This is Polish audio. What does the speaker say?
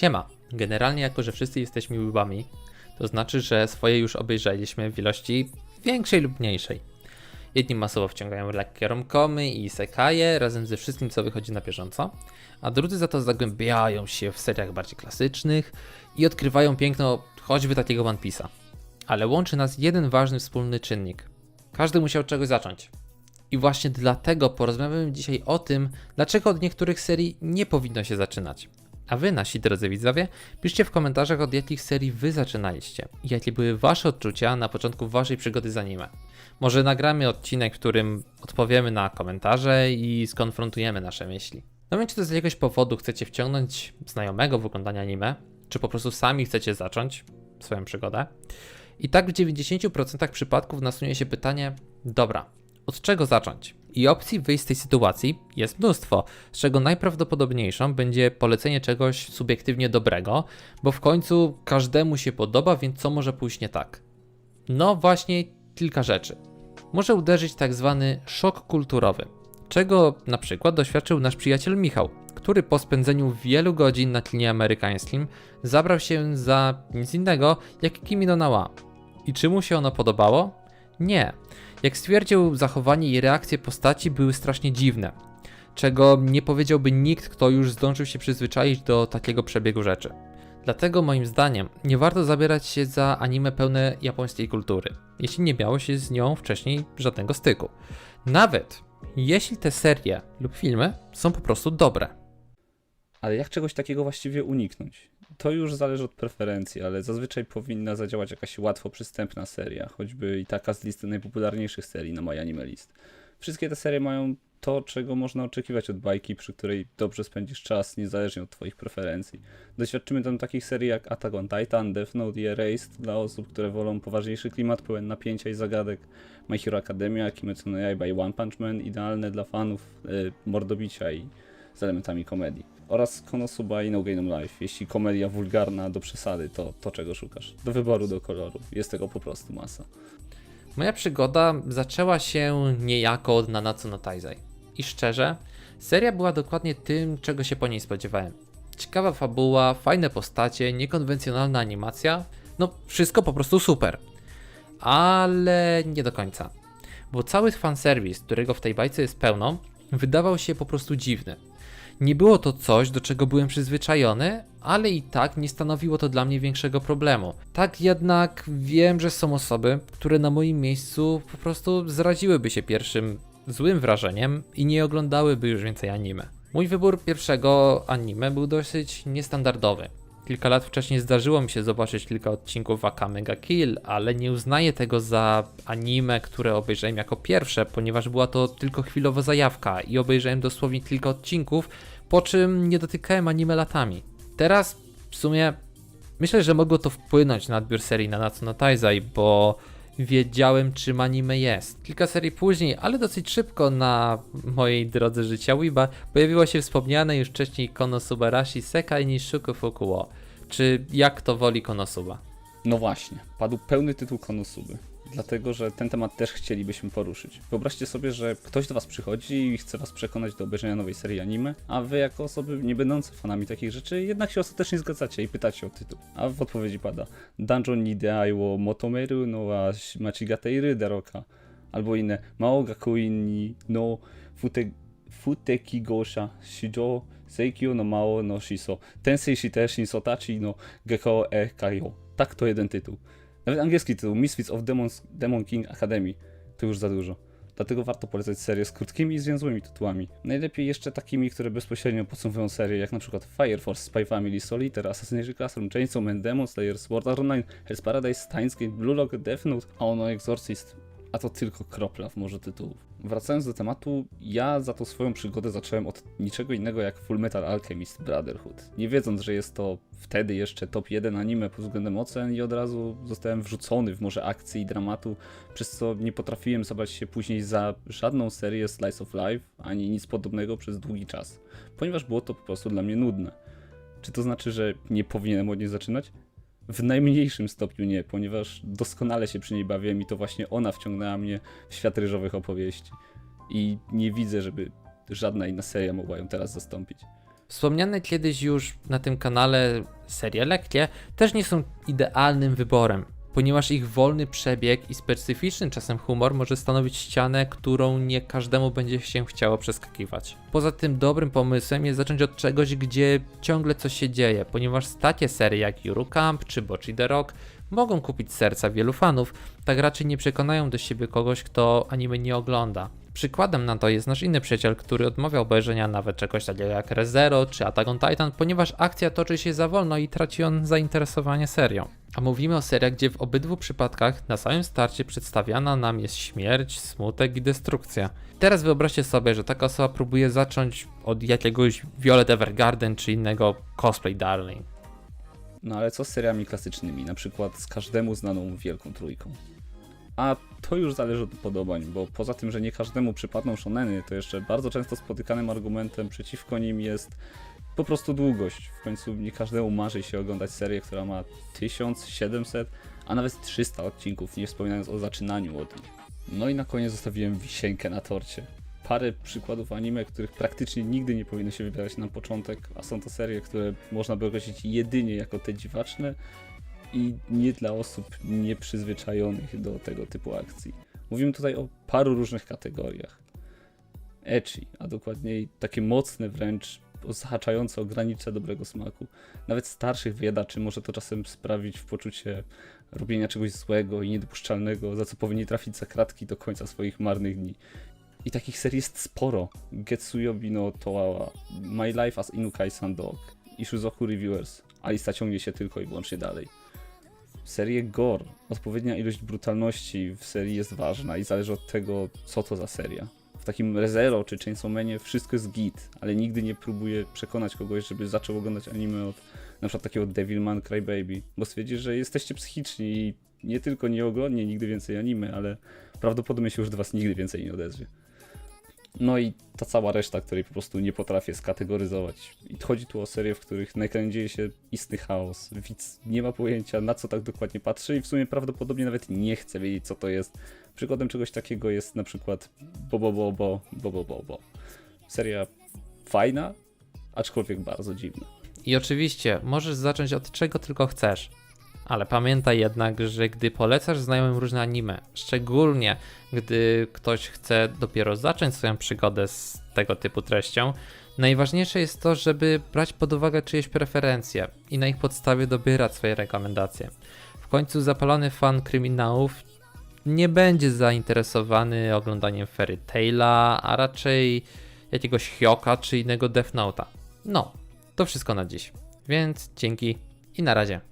Siema. Generalnie jako, że wszyscy jesteśmy łybami, to znaczy, że swoje już obejrzeliśmy w ilości większej lub mniejszej. Jedni masowo wciągają lekkie romkomy i sekaje razem ze wszystkim, co wychodzi na bieżąco, a drudzy za to zagłębiają się w seriach bardziej klasycznych i odkrywają piękno choćby takiego One Piece'a. Ale łączy nas jeden ważny wspólny czynnik. Każdy musiał czegoś zacząć. I właśnie dlatego porozmawiamy dzisiaj o tym, dlaczego od niektórych serii nie powinno się zaczynać. A wy, nasi drodzy widzowie, piszcie w komentarzach, od jakich serii wy zaczynaliście i jakie były wasze odczucia na początku waszej przygody z anime. Może nagramy odcinek, w którym odpowiemy na komentarze i skonfrontujemy nasze myśli. No więc czy to z jakiegoś powodu chcecie wciągnąć znajomego w oglądanie anime, czy po prostu sami chcecie zacząć swoją przygodę. I tak w 90% przypadków nasunuje się pytanie, dobra, od czego zacząć? I opcji wyjść z tej sytuacji jest mnóstwo, z czego najprawdopodobniejszą będzie polecenie czegoś subiektywnie dobrego, bo w końcu każdemu się podoba, więc co może pójść nie tak? No właśnie kilka rzeczy. Może uderzyć tak zwany szok kulturowy, czego na przykład doświadczył nasz przyjaciel Michał, który po spędzeniu wielu godzin na klinie amerykańskim zabrał się za nic innego jak Kimi no Na. I czy mu się ono podobało? Nie. Jak stwierdził, zachowanie i reakcje postaci były strasznie dziwne, czego nie powiedziałby nikt, kto już zdążył się przyzwyczaić do takiego przebiegu rzeczy. Dlatego moim zdaniem nie warto zabierać się za anime pełne japońskiej kultury, jeśli nie miało się z nią wcześniej żadnego styku. Nawet jeśli te serie lub filmy są po prostu dobre. Ale jak czegoś takiego właściwie uniknąć? To już zależy od preferencji, ale zazwyczaj powinna zadziałać jakaś łatwo przystępna seria, choćby i taka z listy najpopularniejszych serii na My Anime List. Wszystkie te serie mają to, czego można oczekiwać od bajki, przy której dobrze spędzisz czas, niezależnie od Twoich preferencji. Doświadczymy tam takich serii jak Attack on Titan, Death Note i Erased dla osób, które wolą poważniejszy klimat pełen napięcia i zagadek. My Hero Academia, Kimetsu no Yaiba i One Punch Man, idealne dla fanów y, mordobicia i z elementami komedii. Oraz Konosuba i No Game No Life. Jeśli komedia wulgarna do przesady, to to czego szukasz. Do wyboru, do koloru. Jest tego po prostu masa. Moja przygoda zaczęła się niejako od Nanatsu no Taizai. I szczerze, seria była dokładnie tym, czego się po niej spodziewałem. Ciekawa fabuła, fajne postacie, niekonwencjonalna animacja, no wszystko po prostu super. Ale nie do końca. Bo cały fanserwis, którego w tej bajce jest pełno, wydawał się po prostu dziwny. Nie było to coś, do czego byłem przyzwyczajony, ale i tak nie stanowiło to dla mnie większego problemu. Tak jednak wiem, że są osoby, które na moim miejscu po prostu zraziłyby się pierwszym złym wrażeniem i nie oglądałyby już więcej anime. Mój wybór pierwszego anime był dosyć niestandardowy. Kilka lat wcześniej zdarzyło mi się zobaczyć kilka odcinków Akame ga Kill, ale nie uznaję tego za anime, które obejrzałem jako pierwsze, ponieważ była to tylko chwilowa zajawka i obejrzałem dosłownie kilka odcinków, po czym nie dotykałem anime latami. Teraz w sumie myślę, że mogło to wpłynąć na odbiór serii Nanatsu no Taizai, bo wiedziałem czym anime jest. Kilka serii później, ale dosyć szybko na mojej drodze życia Weeba pojawiło się wspomniane już wcześniej Konosubarashi Sekai Nishuku Fukuo, czy jak to woli Konosuba. No właśnie, padł pełny tytuł Konosuby. Dlatego, że ten temat też chcielibyśmy poruszyć. Wyobraźcie sobie, że ktoś do Was przychodzi i chce Was przekonać do obejrzenia nowej serii anime, a Wy, jako osoby nie będące fanami takich rzeczy, jednak się ostatecznie zgadzacie i pytacie o tytuł. A w odpowiedzi pada Dungeon ni Deai wo Motomeru no wa Machigateiru Daroka. Albo inne Maoga Kuin ni no fute, Futeki Gosha Shijo Seikyo no Mao no Shiso Tensei Shite Shinsotachi no Gekko e Kaio. Tak to jeden tytuł. Nawet angielski tytuł Misfits of Demons, Demon King Academy to już za dużo. Dlatego warto polecać serię z krótkimi i zwięzłymi tytułami. Najlepiej jeszcze takimi, które bezpośrednio podsumowują serię, jak przykład Fire Force, Spy Family, Solitaire, Assassination Classroom, Chainsaw Man, Demon Slayer, Sword Art Online, Hell's Paradise, Steins Gate, Blue Lock, Death Note, a ono Exorcist. A to tylko kropla w morzu tytułów. Wracając do tematu, ja za tą swoją przygodę zacząłem od niczego innego jak Full Metal Alchemist Brotherhood. Nie wiedząc, że jest to wtedy jeszcze top 1 anime pod względem ocen i od razu zostałem wrzucony w morze akcji i dramatu, przez co nie potrafiłem zabrać się później za żadną serię Slice of Life, ani nic podobnego przez długi czas, ponieważ było to po prostu dla mnie nudne. Czy to znaczy, że nie powinienem od niej zaczynać? W najmniejszym stopniu nie, ponieważ doskonale się przy niej bawiłem i to właśnie ona wciągnęła mnie w świat ryżowych opowieści. I nie widzę, żeby żadna inna seria mogła ją teraz zastąpić. Wspomniane kiedyś już na tym kanale serie lekkie też nie są idealnym wyborem, ponieważ ich wolny przebieg i specyficzny czasem humor może stanowić ścianę, którą nie każdemu będzie się chciało przeskakiwać. Poza tym dobrym pomysłem jest zacząć od czegoś, gdzie ciągle coś się dzieje, ponieważ takie serie jak Yuru Camp czy Bochi the Rock mogą kupić serca wielu fanów, tak raczej nie przekonają do siebie kogoś, kto anime nie ogląda. Przykładem na to jest nasz inny przyjaciel, który odmawia obejrzenia nawet czegoś takiego jak ReZero czy Attack on Titan, ponieważ akcja toczy się za wolno i traci on zainteresowanie serią. A mówimy o seriach, gdzie w obydwu przypadkach na samym starcie przedstawiana nam jest śmierć, smutek i destrukcja. Teraz wyobraźcie sobie, że taka osoba próbuje zacząć od jakiegoś Violet Evergarden czy innego cosplay darling. No ale co z seriami klasycznymi, na przykład z każdemu znaną Wielką Trójką? A to już zależy od upodobań, bo poza tym, że nie każdemu przypadną shoneny, to jeszcze bardzo często spotykanym argumentem przeciwko nim jest po prostu długość. W końcu nie każdemu marzy się oglądać serię, która ma 1700, a nawet 300 odcinków, nie wspominając o zaczynaniu od nich. No i na koniec zostawiłem wisienkę na torcie. Parę przykładów anime, których praktycznie nigdy nie powinno się wybierać na początek, a są to serie, które można by określić jedynie jako te dziwaczne i nie dla osób nieprzyzwyczajonych do tego typu akcji. Mówimy tutaj o paru różnych kategoriach. Ecchi, a dokładniej takie mocne wręcz, zahaczające o granice dobrego smaku. Nawet starszych wyjadaczy może to czasem sprawić w poczucie robienia czegoś złego i niedopuszczalnego, za co powinni trafić za kratki do końca swoich marnych dni. I takich serii jest sporo. Getsuyobi no Toawa, My Life as Inukai-san Dog, Ishuzoku Reviewers, a lista ciągnie się tylko i wyłącznie dalej. Serię gore, odpowiednia ilość brutalności w serii jest ważna i zależy od tego, co to za seria. W takim ReZero czy Chainsaw Manie wszystko jest git, ale nigdy nie próbuję przekonać kogoś, żeby zaczął oglądać anime od na przykład takiego Devilman Crybaby, bo stwierdzi, że jesteście psychiczni i nie tylko nie oglądnie nigdy więcej anime, ale prawdopodobnie się już do was nigdy więcej nie odezwie. No i ta cała reszta, której po prostu nie potrafię skategoryzować. I chodzi tu o serie, w których na ekranie dzieje się istny chaos. Widz nie ma pojęcia, na co tak dokładnie patrzy i w sumie prawdopodobnie nawet nie chce wiedzieć, co to jest. Przykładem czegoś takiego jest na przykład Bobo Bobo Bobo Bobo. Seria fajna, aczkolwiek bardzo dziwna. I oczywiście możesz zacząć od czego tylko chcesz. Ale pamiętaj jednak, że gdy polecasz znajomym różne anime, szczególnie gdy ktoś chce dopiero zacząć swoją przygodę z tego typu treścią, najważniejsze jest to, żeby brać pod uwagę czyjeś preferencje i na ich podstawie dobierać swoje rekomendacje. W końcu zapalony fan kryminałów nie będzie zainteresowany oglądaniem Fairy Taila, a raczej jakiegoś Hyoka czy innego Death Note'a. No, to wszystko na dziś. Więc dzięki i na razie.